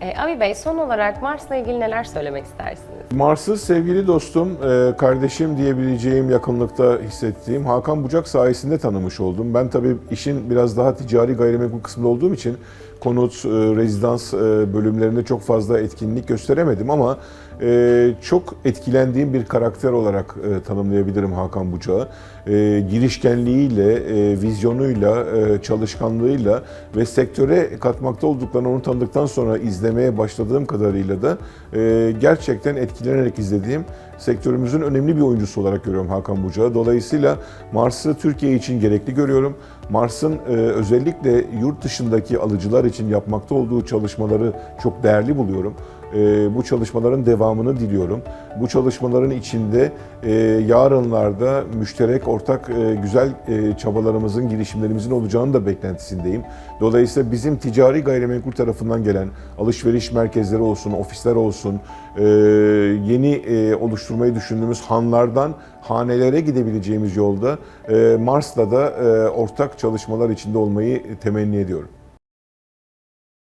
E, Abi Bey son olarak Mars'la ilgili neler söylemek istersiniz? Mars'ı sevgili dostum, e, kardeşim diyebileceğim yakınlıkta hissettiğim Hakan Bucak sayesinde tanımış oldum. Ben tabii işin biraz daha ticari gayrimenkul kısmında olduğum için konut, e, rezidans e, bölümlerinde çok fazla etkinlik gösteremedim ama çok etkilendiğim bir karakter olarak tanımlayabilirim Hakan Bucak'ı. Girişkenliğiyle, vizyonuyla, çalışkanlığıyla ve sektöre katmakta olduklarını onu tanıdıktan sonra izlemeye başladığım kadarıyla da gerçekten etkilenerek izlediğim sektörümüzün önemli bir oyuncusu olarak görüyorum Hakan Bucak'ı. Dolayısıyla Mars'ı Türkiye için gerekli görüyorum. Mars'ın e, özellikle yurt dışındaki alıcılar için yapmakta olduğu çalışmaları çok değerli buluyorum. E, bu çalışmaların devamını diliyorum. Bu çalışmaların içinde e, yarınlarda müşterek, ortak, e, güzel e, çabalarımızın, girişimlerimizin olacağını da beklentisindeyim. Dolayısıyla bizim ticari gayrimenkul tarafından gelen alışveriş merkezleri olsun, ofisler olsun, e, yeni e, oluşturmayı düşündüğümüz hanlardan hanelere gidebileceğimiz yolda e, Mars'la da e, ortak çalışmalar içinde olmayı temenni ediyorum.